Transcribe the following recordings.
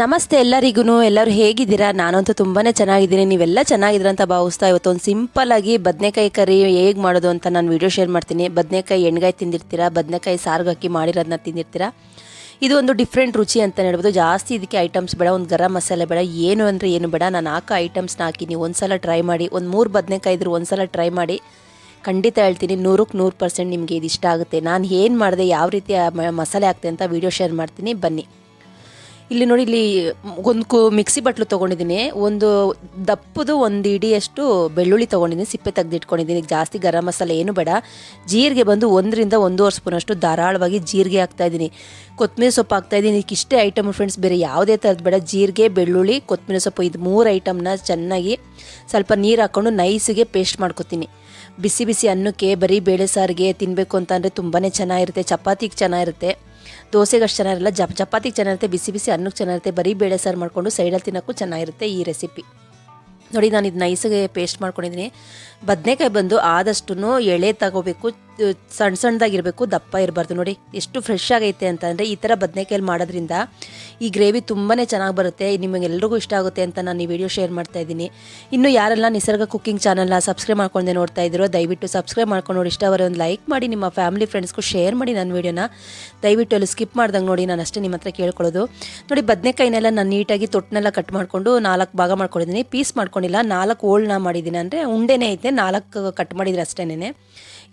ನಮಸ್ತೆ ಎಲ್ಲರಿಗೂ ಎಲ್ಲರೂ ಹೇಗಿದ್ದೀರಾ? ನಾನಂತೂ ತುಂಬಾ ಚೆನ್ನಾಗಿದ್ದೀನಿ. ನೀವೆಲ್ಲ ಚೆನ್ನಾಗಿದ್ದೀರಾ ಅಂತ ಭಾವಿಸ್ತಾ ಇವತ್ತು ಒಂದು ಸಿಂಪಲ್ಲಾಗಿ ಬದನೆಕಾಯಿ ಕರಿ ಹೇಗೆ ಮಾಡೋದು ಅಂತ ನಾನು ವಿಡಿಯೋ ಶೇರ್ ಮಾಡ್ತೀನಿ. ಬದನೆಕಾಯಿ ಎಣ್ಗಾಯಿ ತಿಂದಿರ್ತೀರಾ? ಬದನೆಕಾಯಿ ಸಾರ್ಗೆ ಹಾಕಿ ಮಾಡಿರೋದನ್ನ ತಿಂದಿರ್ತೀರಾ? ಇದು ಒಂದು ಡಿಫ್ರೆಂಟ್ ರುಚಿ ಅಂತ ಹೇಳ್ಬೋದು. ಜಾಸ್ತಿ ಇದಕ್ಕೆ ಐಟಮ್ಸ್ ಬೇಡ, ಒಂದು ಗರಂ ಮಸಾಲೆ ಬೇಡ, ಏನು ಅಂದರೆ ಏನು ಬೇಡ. ನಾನು ಹಾಕೋ ಐಟಮ್ಸ್ನ ಹಾಕಿ ನೀವು ಒಂದು ಸಲ ಟ್ರೈ ಮಾಡಿ, ಒಂದು ಮೂರು ಬದನೆಕಾಯಿ ಇದ್ರೂ ಒಂದು ಸಲ ಟ್ರೈ ಮಾಡಿ, ಖಂಡಿತ ಹೇಳ್ತೀನಿ ನೂರಕ್ಕೆ ನೂರು ಪರ್ಸೆಂಟ್ ನಿಮಗೆ ಇದು ಇಷ್ಟ ಆಗುತ್ತೆ. ನಾನು ಏನು ಮಾಡಿದೆ, ಯಾವ ರೀತಿ ಮಸಾಲೆ ಹಾಕ್ತೆ ಅಂತ ವಿಡಿಯೋ ಶೇರ್ ಮಾಡ್ತೀನಿ. ಬನ್ನಿ. ಇಲ್ಲಿ ನೋಡಿ, ಇಲ್ಲಿ ಒಂದು ಕು ಮಿಕ್ಸಿ ಬಟ್ಲು ತೊಗೊಂಡಿದ್ದೀನಿ. ಒಂದು ದಪ್ಪದು ಒಂದು ಇಡಿಯಷ್ಟು ಬೆಳ್ಳುಳ್ಳಿ ತೊಗೊಂಡಿದ್ದೀನಿ, ಸಿಪ್ಪೆ ತೆಗೆದಿಟ್ಕೊಂಡಿದ್ದೀನಿ. ಜಾಸ್ತಿ ಗರಂ ಮಸಾಲೆ ಏನು ಬೇಡ. ಜೀರಿಗೆ ಬಂದು ಒಂದರಿಂದ ಒಂದೂವರೆ ಸ್ಪೂನಷ್ಟು ಧಾರಾಳವಾಗಿ ಜೀರಿಗೆ ಹಾಕ್ತಾಯಿದ್ದೀನಿ ಕೊತ್ತಂಬರಿ ಸೊಪ್ಪು ಹಾಕ್ತಾಯಿದ್ದೀನಿ ಇಷ್ಟೇ ಐಟಮ್ ಫ್ರೆಂಡ್ಸ್ ಬೇರೆ ಯಾವುದೇ ಥರದ್ದು ಬೇಡ. ಜೀರಿಗೆ, ಬೆಳ್ಳುಳ್ಳಿ ಕೊತ್ತಂಬರಿ ಸೊಪ್ಪು, ಇದು ಮೂರು ಐಟಮ್ನ ಚೆನ್ನಾಗಿ ಸ್ವಲ್ಪ ನೀರು ಹಾಕ್ಕೊಂಡು ನೈಸಿಗೆ ಪೇಸ್ಟ್ ಮಾಡ್ಕೊತೀನಿ. ಬಿಸಿ ಬಿಸಿ ಅನ್ನಕ್ಕೆ ಬರೀ ಬೇಳೆ ಸಾರಿಗೆ ತಿನ್ನಬೇಕು ಅಂತಂದರೆ ತುಂಬಾ ಚೆನ್ನಾಗಿರುತ್ತೆ. ಚಪಾತಿಗೆ ಚೆನ್ನಾಗಿರುತ್ತೆ. ದೋಸೆಗೆ ಅಷ್ಟು ಚೆನ್ನಾಗಿರಲ್ಲ ಜಪ್ ಚಪಾತಿಗೆ ಚೆನ್ನಾಗಿರುತ್ತೆ ಬಿಸಿ ಬಿಸಿ ಅನ್ನಕ್ಕೆ ಚೆನ್ನಾಗಿರುತ್ತೆ ಬರೀ ಬೇಳೆ ಸಾರು ಮಾಡಿಕೊಂಡು ಸೈಡಲ್ಲಿ ತಿನ್ನೋಕ್ಕೂ ಚೆನ್ನಾಗಿರುತ್ತೆ ಈ ರೆಸಿಪಿ ನೋಡಿ ನಾನು ಇದು ನೈಸಿಗೆ ಪೇಸ್ಟ್ ಮಾಡ್ಕೊಂಡಿದ್ದೀನಿ ಬದನೆಕಾಯಿ ಬಂದು ಆದಷ್ಟು ಎಳೆ ತಗೋಬೇಕು ಸಣ್ಣ ಸಣ್ಣದಾಗಿರಬೇಕು ದಪ್ಪ ಇರಬಾರ್ದು ನೋಡಿ. ಎಷ್ಟು ಫ್ರೆಶ್ ಆಗೈತೆ ಅಂತಂದರೆ ಈ ಥರ ಬದನೆಕಾಯಲ್ಲಿ ಮಾಡೋದ್ರಿಂದ ಈ ಗ್ರೇವಿ ತುಂಬಾ ಚೆನ್ನಾಗಿ ಬರುತ್ತೆ. ನಿಮಗೆಲ್ರಿಗೂ ಇಷ್ಟ ಆಗುತ್ತೆ ಅಂತ ನಾನು ಈ ವಿಡಿಯೋ ಶೇರ್ ಮಾಡ್ತಾ ಇದ್ದೀನಿ. ಇನ್ನು ಯಾರೆಲ್ಲ ನಿಸರ್ಗ ಕುಕ್ಕಿಂಗ್ ಚಾನಲ್ನ ಸಬ್ಸ್ಕ್ರೈಬ್ ಮಾಡ್ಕೊಂಡೆ ನೋಡ್ತಾ ಇದ್ದೀರೋ, ದಯವಿಟ್ಟು ಸಬ್ಸ್ಕ್ರೈಬ್ ಮಾಡ್ಕೊಂಡು ನೋಡಿ. ಇಷ್ಟವರೆ ಒಂದು ಲೈಕ್ ಮಾಡಿ, ನಿಮ್ಮ ಫ್ಯಾಮಿಲಿ ಫ್ರೆಂಡ್ಸ್ಗೂ ಶೇರ್ ಮಾಡಿ ನನ್ನ ವಿಡಿಯೋನ ದಯವಿಟ್ಟು ಅಲ್ಲಿ ಸ್ಕಿಪ್ ಮಾಡ್ದಂಗೆ ನೋಡಿ, ನಾನು ಅಷ್ಟೇ ನಿಮ್ಮ ಹತ್ರ ಕೇಳ್ಕೊಳ್ಳೋದು. ನೋಡಿ, ಬದನೆಕಾಯಿನೆಲ್ಲ ನಾನು ನೀಟಾಗಿ ತೊಟ್ಟನೆಲ್ಲ ಕಟ್ ಮಾಡಿಕೊಂಡು ನಾಲ್ಕು ಭಾಗ ಮಾಡ್ಕೊಂಡಿದ್ದೀನಿ. ಪೀಸ್ ಮಾಡ್ಕೊಂಡಿಲ್ಲ, ನಾಲ್ಕು ಓಳ್ನ ಮಾಡಿದ್ದೀನಿ. ಅಂದರೆ ಉಂಡೆನೇ ಐತೆ, ನಾಲ್ಕು ಕಟ್ ಮಾಡಿದ್ರೆ ಅಷ್ಟೇನೆ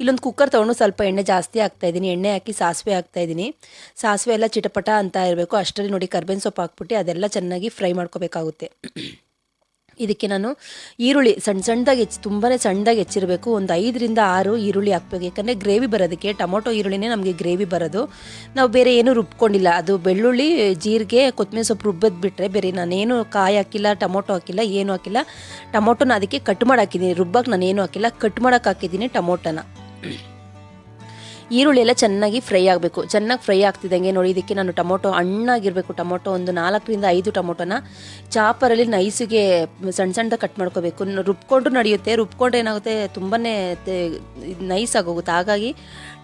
ಇಲ್ಲೊಂದು ಕುಕ್ಕರ್ ತೊಗೊಂಡು ಸ್ವಲ್ಪ ಎಣ್ಣೆ ಜಾಸ್ತಿ ಹಾಕ್ತಾ ಇದ್ದೀನಿ. ಎಣ್ಣೆ ಹಾಕಿ ಸಾಸಿವೆ ಹಾಕ್ತಾ ಇದ್ದೀನಿ. ಸಾಸಿವೆ ಎಲ್ಲ ಚಿಟಪಟ ಅಂತ ಇರಬೇಕು. ಅಷ್ಟರಲ್ಲಿ ನೋಡಿ ಕರ್ಬೇವಿನ ಸೊಪ್ಪು ಹಾಕ್ಬಿಟ್ಟು ಅದೆಲ್ಲ ಚೆನ್ನಾಗಿ ಫ್ರೈ ಮಾಡ್ಕೋಬೇಕಾಗುತ್ತೆ. ಇದಕ್ಕೆ ನಾನು ಈರುಳ್ಳಿ ಸಣ್ಣ ಸಣ್ಣದಾಗಿ ಹೆಚ್ಚಿ ತುಂಬಾ ಸಣ್ಣದಾಗಿ ಹೆಚ್ಚಿರಬೇಕು. ಒಂದು ಐದರಿಂದ ಆರು ಈರುಳ್ಳಿ ಹಾಕ್ಬೇಕು. ಯಾಕಂದರೆ ಗ್ರೇವಿ ಬರೋದಕ್ಕೆ, ಟೊಮೊಟೊ ಈರುಳ್ಳಿನೇ ನಮಗೆ ಗ್ರೇವಿ ಬರೋದು. ನಾವು ಬೇರೆ ಏನೂ ರುಬ್ಕೊಂಡಿಲ್ಲ. ಅದು ಬೆಳ್ಳುಳ್ಳಿ, ಜೀರಿಗೆ ಕೊತ್ತಂಬರಿ ಸೊಪ್ಪು ರುಬ್ಬದ್ ಬಿಟ್ಟರೆ ಬೇರೆ ನಾನೇನು ಕಾಯಿ ಹಾಕಿಲ್ಲ, ಟೊಮೊಟೊ ಹಾಕಿಲ್ಲ, ಏನು ಹಾಕಿಲ್ಲ. ಟೊಮೊಟೊನ ಅದಕ್ಕೆ ಕಟ್ ಮಾಡಿ ಹಾಕಿದ್ದೀನಿ ರುಬ್ಬಕ್ಕೆ ನಾನು ಏನು ಹಾಕಿಲ್ಲ. ಕಟ್ ಮಾಡೋಕ್ಕೆ ಹಾಕಿದ್ದೀನಿ ಟೊಮೊಟೊನ. ಈರುಳ್ಳಿ ಎಲ್ಲ ಚೆನ್ನಾಗಿ ಫ್ರೈ ಆಗಬೇಕು. ಚೆನ್ನಾಗಿ ಫ್ರೈ ಆಗ್ತಿದ್ದಂಗೆ ನೋಡಿ, ಇದಕ್ಕೆ ನಾನು ಟೊಮೊಟೊ ಹಣ್ಣಾಗಿರಬೇಕು. ಟೊಮೊಟೊ ಒಂದು ನಾಲ್ಕರಿಂದ ಐದು ಟೊಮೊಟೊನ ಚಾಪರಲ್ಲಿ ನೈಸಿಗೆ ಸಣ್ಣ ಸಣ್ಣದ ಕಟ್ ಮಾಡ್ಕೋಬೇಕು. ರುಬ್ಕೊಂಡು ನಡೆಯುತ್ತೆ. ರುಬ್ಕೊಂಡ್ರೆ ಏನಾಗುತ್ತೆ? ತುಂಬಾ ನೈಸ್ ಆಗೋಗುತ್ತೆ. ಹಾಗಾಗಿ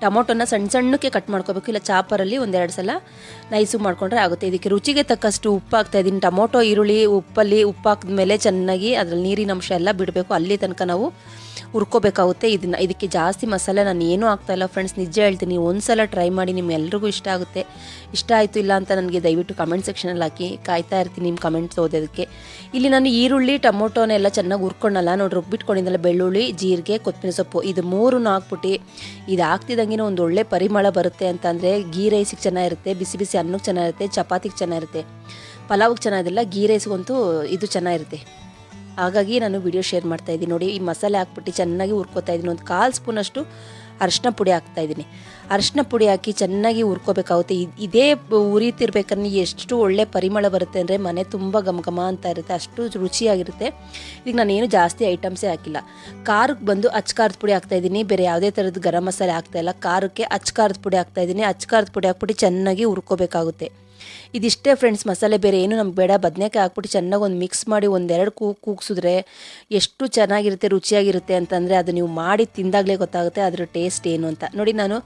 ಟೊಮೊಟೊನ ಸಣ್ಣ ಸಣ್ಣಕ್ಕೆ ಕಟ್ ಮಾಡ್ಕೋಬೇಕು. ಇಲ್ಲ, ಚಾಪರಲ್ಲಿ ಒಂದೆರಡು ಸಲ ನೈಸು ಮಾಡ್ಕೊಂಡ್ರೆ ಆಗುತ್ತೆ. ಇದಕ್ಕೆ ರುಚಿಗೆ ತಕ್ಕಷ್ಟು ಉಪ್ಪು ಹಾಕ್ತಾ ಇದ್ದೀನಿ ಟೊಮೊಟೊ, ಈರುಳ್ಳಿ, ಉಪ್ಪಲ್ಲಿ ಉಪ್ಪು ಹಾಕಿದ್ಮೇಲೆ ಚೆನ್ನಾಗಿ ಅದರಲ್ಲಿ ನೀರಿನಂಶ ಎಲ್ಲ ಬಿಡಬೇಕು. ಅಲ್ಲಿ ತನಕ ನಾವು ಹುರ್ಕೋಬೇಕಾಗುತ್ತೆ. ಇದನ್ನ ಇದಕ್ಕೆ ಜಾಸ್ತಿ ಮಸಾಲೆ ನಾನು ಏನೂ ಆಗ್ತಾಯಿಲ್ಲ ಫ್ರೆಂಡ್ಸ್ ನಿಜ ಹೇಳ್ತೀನಿ ಒಂದು ಸಲ ಟ್ರೈ ಮಾಡಿ ನಿಮ್ಮೆಲ್ರಿಗೂ ಇಷ್ಟ ಆಗುತ್ತೆ. ಇಷ್ಟ ಆಯಿತು ಇಲ್ಲ ಅಂತ ನನಗೆ ದಯವಿಟ್ಟು ಕಮೆಂಟ್ ಸೆಕ್ಷನಲ್ಲಿ ಹಾಕಿ. ಕಾಯ್ತಾ ಇರ್ತೀನಿ ನಿಮ್ಮ ಕಮೆಂಟ್ಸ್ ಓದೋದಕ್ಕೆ ಇಲ್ಲಿ ನಾನು ಈರುಳ್ಳಿ ಟೊಮೊಟೊನೆಲ್ಲ ಚೆನ್ನಾಗಿ ಹುರ್ಕೊಂಡಲ್ಲ ನೋಡಿ ರುಬ್ಬಿಟ್ಕೊಂಡಿದ್ದಲ್ಲ ಬೆಳ್ಳುಳ್ಳಿ, ಜೀರಿಗೆ ಕೊತ್ತಂಬರಿ ಸೊಪ್ಪು. ಇದು ಮೂರನ್ನು ಹಾಕ್ಬಿಟ್ಟು ಇದು ಹಾಕ್ತಿದ್ದಂಗೆ ಒಂದು ಒಳ್ಳೆ ಪರಿಮಳ ಬರುತ್ತೆ ಅಂತಂದರೆ ಗೀ ರೈಸಿಗೆ ಚೆನ್ನಾಗಿರುತ್ತೆ, ಬಿಸಿ ಬಿಸಿ ಅನ್ನಕ್ಕೆ ಚೆನ್ನಾಗಿರುತ್ತೆ, ಚಪಾತಿಗೆ ಚೆನ್ನಾಗಿರುತ್ತೆ. ಪಲಾವ್ಗೆ ಚೆನ್ನಾಗಿರಲ್ಲ ಗೀ ರೈಸ್ಗಂತೂ ಇದು ಚೆನ್ನಾಗಿರುತ್ತೆ. ಹಾಗಾಗಿ ನಾನು ವಿಡಿಯೋ ಶೇರ್ ಮಾಡ್ತಾ ಇದ್ದೀನಿ. ನೋಡಿ, ಈ ಮಸಾಲೆ ಹಾಕ್ಬಿಟ್ಟು ಚೆನ್ನಾಗಿ ಹುರ್ಕೋತಾ ಇದ್ದೀನಿ. ಒಂದು ಕಾಲು ಸ್ಪೂನಷ್ಟು ಅರಿಶಿನ ಪುಡಿ ಹಾಕ್ತಾ ಇದ್ದೀನಿ. ಅರಿಶಿನ ಪುಡಿ ಹಾಕಿ ಚೆನ್ನಾಗಿ ಹುರ್ಕೋಬೇಕಾಗುತ್ತೆ. ಇದ್- ಉರಿತಿರ್ಬೇಕಂದ್ರೆ ಎಷ್ಟು ಒಳ್ಳೆ ಪರಿಮಳ ಬರುತ್ತೆ ಅಂದರೆ ಮನೆ ತುಂಬ ಘಮ ಅಂತ ಇರುತ್ತೆ. ಅಷ್ಟು ರುಚಿಯಾಗಿರುತ್ತೆ. ಈಗ ನಾನೇನು ಜಾಸ್ತಿ ಐಟಮ್ಸೇ ಹಾಕಿಲ್ಲ. ಖಾರಕ್ಕೆ ಬಂದು ಅಚ್ಕಾರದ ಪುಡಿ ಹಾಕ್ತಾ ಇದ್ದೀನಿ. ಬೇರೆ ಯಾವುದೇ ಥರದ ಗರಂ ಮಸಾಲೆ ಹಾಕ್ತಾ ಇಲ್ಲ. ಖಾರಕ್ಕೆ ಅಚ್ಕಾರದ ಪುಡಿ ಹಾಕ್ತಾ ಇದ್ದೀನಿ. ಅಚ್ಕಾರದ ಪುಡಿ ಹಾಕ್ಬಿಟ್ಟು ಚೆನ್ನಾಗಿ ಹುರ್ಕೋಬೇಕಾಗುತ್ತೆ. ಇದಿಷ್ಟೇ ಫ್ರೆಂಡ್ಸ್ ಮಸಾಲೆ ಬೇರೆ ಏನು ನಮ್ಗೆ ಬೇಡ. ಬದನೇಕಾಯಿ ಹಾಕ್ಬಿಟ್ಟು ಚೆನ್ನಾಗಿ ಒಂದು ಮಿಕ್ಸ್ ಮಾಡಿ ಒಂದೆರಡು ಕೂ, ಕೂಗ್ಸಿದ್ರೆ ಎಷ್ಟು ಚೆನ್ನಾಗಿರುತ್ತೆ, ರುಚಿಯಾಗಿರುತ್ತೆ ಅಂತಂದರೆ ಅದು ನೀವು ಮಾಡಿ ತಿಂದಾಗಲೇ ಗೊತ್ತಾಗುತ್ತೆ ಅದರ ಟೇಸ್ಟ್ ಏನು ಅಂತ. ನೋಡಿ ನಾನು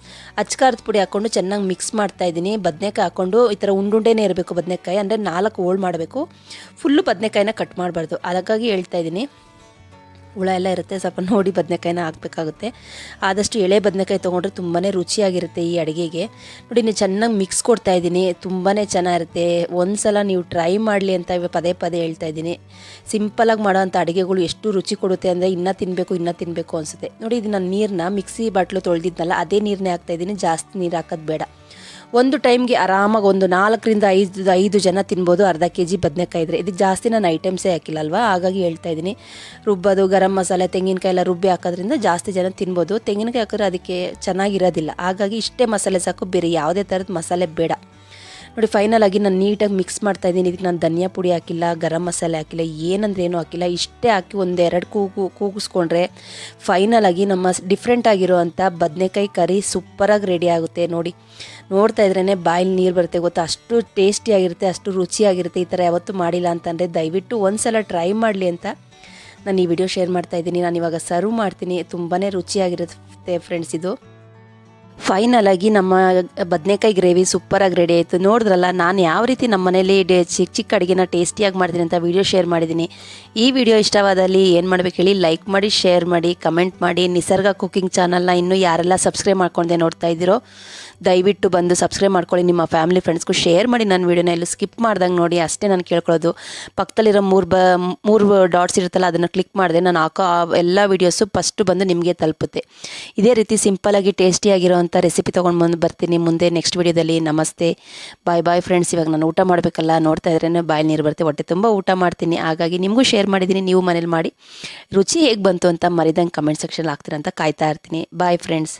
ಅಚ್ಕಾರದ ಪುಡಿ ಹಾಕ್ಕೊಂಡು ಚೆನ್ನಾಗಿ ಮಿಕ್ಸ್ ಮಾಡ್ತಾ ಇದ್ದೀನಿ. ಬದನೇಕಾಯಿ ಹಾಕ್ಕೊಂಡು ಈ ಥರ ಉಂಡುಂಡೆನೇ ಇರಬೇಕು ಬದನೇಕಾಯಿ. ಅಂದರೆ ನಾಲ್ಕು ಹೋಳು ಮಾಡಬೇಕು. ಫುಲ್ಲು ಬದನೇಕಾಯಿನ ಕಟ್ ಮಾಡಬಾರ್ದು. ಅದಕ್ಕಾಗಿ ಹೇಳ್ತಾ ಇದ್ದೀನಿ. ಹುಳ ಎಲ್ಲ ಇರುತ್ತೆ. ಸ್ವಲ್ಪ ನೋಡಿ ಬದನೆಕಾಯಿನ ಹಾಕಬೇಕಾಗುತ್ತೆ. ಆದಷ್ಟು ಎಳೆ ಬದನೆಕಾಯಿ ತೊಗೊಂಡ್ರೆ ತುಂಬಾ ರುಚಿಯಾಗಿರುತ್ತೆ ಈ ಅಡುಗೆಗೆ. ನೋಡಿ ನೀವು ಚೆನ್ನಾಗಿ ಮಿಕ್ಸ್ ಕೊಡ್ತಾ ಇದ್ದೀನಿ. ತುಂಬಾ ಚೆನ್ನಾಗಿರುತ್ತೆ. ಒಂದು ಸಲ ನೀವು ಟ್ರೈ ಮಾಡಲಿ ಅಂತ ಪದೇ ಪದೇ ಹೇಳ್ತಾ ಇದ್ದೀನಿ. ಸಿಂಪಲಾಗಿ ಮಾಡೋವಂಥ ಅಡುಗೆಗಳು ಎಷ್ಟು ರುಚಿ ಕೊಡುತ್ತೆ ಅಂದರೆ ಇನ್ನೂ ತಿನ್ನಬೇಕು ಇನ್ನೂ ತಿನ್ನಬೇಕು ಅನಿಸುತ್ತೆ. ನೋಡಿ, ಇದು ನಾನು ನೀರನ್ನ ಮಿಕ್ಸಿ ಬಾಟ್ಲು ತೊಳೆದಿದ್ನಲ್ಲ, ಅದೇ ನೀರನ್ನೇ ಹಾಕ್ತಾ ಇದ್ದೀನಿ. ಜಾಸ್ತಿ ನೀರು ಹಾಕೋದು ಬೇಡ. ಒಂದು ಟೈಮ್ಗೆ ಆರಾಮಾಗಿ ಒಂದು ನಾಲ್ಕರಿಂದ ಐದು ಐದು ಜನ ತಿನ್ಬೋದು, ಅರ್ಧ ಕೆ ಜಿ ಬದನೆಕಾಯಿ ಇದ್ರೆ. ಇದಕ್ಕೆ ಜಾಸ್ತಿ ನಾನು ಐಟಮ್ಸೇ ಹಾಕಿಲ್ಲ ಅಲ್ವಾ ಹಾಗಾಗಿ ಹೇಳ್ತಾ ಇದ್ದೀನಿ. ರುಬ್ಬೋದು, ಗರಂ ಮಸಾಲೆ, ತೆಂಗಿನಕಾಯಿ ಎಲ್ಲ ರುಬ್ಬಿ ಹಾಕೋದ್ರಿಂದ ಜಾಸ್ತಿ ಜನ ತಿನ್ಬೋದು. ತೆಂಗಿನಕಾಯಿ ಹಾಕಿದ್ರೆ ಅದಕ್ಕೆ ಚೆನ್ನಾಗಿರೋದಿಲ್ಲ. ಹಾಗಾಗಿ ಇಷ್ಟೇ ಮಸಾಲೆ ಸಾಕು, ಬೇರೆ ಯಾವುದೇ ಥರದ ಮಸಾಲೆ ಬೇಡ. ನೋಡಿ ಫೈನಲ್ ಆಗಿ ನಾನು ನೀಟಾಗಿ ಮಿಕ್ಸ್ ಮಾಡ್ತಾ ಇದ್ದೀನಿ. ಇದಕ್ಕೆ ನಾನು ಧನಿಯಾ ಪುಡಿ ಹಾಕಿಲ್ಲ, ಗರಂ ಮಸಾಲೆ ಹಾಕಿಲ್ಲ, ಏನಂದ್ರೆ ಏನೂ ಹಾಕಿಲ್ಲ. ಇಷ್ಟೇ ಹಾಕಿ ಒಂದೆರಡು ಕೂಗು, ಕೂಗಿಸ್ಕೊಂಡ್ರೆ ಫೈನಲ್ ಆಗಿ ನಮ್ಮ ಡಿಫ್ರೆಂಟ್ ಆಗಿರೋವಂಥ ಬದನೆಕಾಯಿ ಕರಿ ಸೂಪರಾಗಿ ರೆಡಿ ಆಗುತ್ತೆ. ನೋಡಿ, ನೋಡ್ತಾ ಇದ್ರೇ ಬಾಯಲ್ಲಿ ನೀರು ಬರುತ್ತೆ. ಗೊತ್ತಾ? ಅಷ್ಟು ಟೇಸ್ಟಿಯಾಗಿರುತ್ತೆ ಅಷ್ಟು ರುಚಿಯಾಗಿರುತ್ತೆ. ಈ ಥರ ಯಾವತ್ತೂ ಮಾಡಿಲ್ಲ ಅಂತಂದರೆ ದಯವಿಟ್ಟು ಒಂದು ಸಲ ಟ್ರೈ ಮಾಡಲಿ ಅಂತ ನಾನು ಈ ವಿಡಿಯೋ ಶೇರ್ ಮಾಡ್ತಾ ಇದ್ದೀನಿ. ನಾನು ಇವಾಗ ಸರ್ವ್ ಮಾಡ್ತೀನಿ. ತುಂಬಾ ರುಚಿಯಾಗಿರುತ್ತೆ ಫ್ರೆಂಡ್ಸ್ ಇದು. ಫೈನಲ್ ಆಗಿ ನಮ್ಮ ಬದನೆಕಾಯಿ ಗ್ರೇವಿ ಸೂಪರಾಗಿ ರೆಡಿ ಆಯಿತು. ನೋಡಿದ್ರಲ್ಲ, ನಾನು ಯಾವ ರೀತಿ ನಮ್ಮ ಮನೇಲಿ ಚಿಕ್ಕ ಚಿಕ್ಕ ಅಡುಗೆನ ಟೇಸ್ಟಿಯಾಗಿ ಮಾಡ್ತೀನಿ ಅಂತ ವಿಡಿಯೋ ಶೇರ್ ಮಾಡಿದ್ದೀನಿ. ಈ ವಿಡಿಯೋ ಇಷ್ಟವಾದಲ್ಲಿ ಏನು ಮಾಡ್ಬೇಕು ಹೇಳಿ ಲೈಕ್ ಮಾಡಿ ಶೇರ್ ಮಾಡಿ ಕಮೆಂಟ್ ಮಾಡಿ. ನಿಸರ್ಗ ಕುಕ್ಕಿಂಗ್ ಚಾನಲ್ನ ಇನ್ನೂ ಯಾರೆಲ್ಲ ಸಬ್ಸ್ಕ್ರೈಬ್ ಮಾಡ್ಕೊಂಡೆ ನೋಡ್ತಾ ಇದ್ದೀರೋ, ದಯವಿಟ್ಟು ಬಂದು ಸಬ್ಸ್ಕ್ರೈಬ್ ಮಾಡ್ಕೊಳ್ಳಿ. ನಿಮ್ಮ ಫ್ಯಾಮಿಲಿ ಫ್ರೆಂಡ್ಸ್ಗೂ ಶೇರ್ ಮಾಡಿ. ನನ್ನ ವಿಡಿಯೋನ ಎಲ್ಲೂ ಸ್ಕಿಪ್ ಮಾಡ್ದಂಗೆ ನೋಡಿ ಅಷ್ಟೇ ನಾನು ಕೇಳ್ಕೊಳ್ಳೋದು. ಪಕ್ಕದಲ್ಲಿರೋ ಮೂರು ಬ, ಮೂರು ಡಾಟ್ಸ್ ಇರುತ್ತಲ್ಲ, ಅದನ್ನು ಕ್ಲಿಕ್ ಮಾಡಿದೆ. ನಾನು ಹಾಕೋ ಎಲ್ಲ ವೀಡಿಯೋಸು ಫಸ್ಟು ಬಂದು ನಿಮಗೆ ತಲುಪುತ್ತೆ. ಇದೇ ರೀತಿ ಸಿಂಪಲಾಗಿ ಟೇಸ್ಟಿಯಾಗಿರೋವಂಥ ರೆಸಿಪಿ ತೊಗೊಂಡು ಬಂದು ಬರ್ತೀನಿ. ಮುಂದೆ ನೆಕ್ಸ್ಟ್ ವಿಡಿಯೋದಲ್ಲಿ ನಮಸ್ತೆ. ಬಾಯ್ ಬಾಯ್ ಫ್ರೆಂಡ್ಸ್ ಇವಾಗ ನಾನು ಊಟ ಮಾಡಬೇಕಲ್ಲ, ನೋಡ್ತಾ ಇದ್ರೇ ಬಾಯಿ ನೀರು ಬರುತ್ತೆ. ಹೊಟ್ಟೆ ತುಂಬ ಊಟ ಮಾಡ್ತೀನಿ. ಹಾಗಾಗಿ ನಿಮಗೂ ಶೇರ್ ಮಾಡಿದ್ದೀನಿ ನೀವು ಮನೇಲಿ ಮಾಡಿ. ರುಚಿ ಹೇಗೆ ಬಂತು ಅಂತ ಮರಿದಂಗೆ ಕಮೆಂಟ್ ಸೆಕ್ಷನ್ ಹಾಕ್ತೀರಂತ ಕಾಯ್ತಾ ಇರ್ತೀನಿ. Bye friends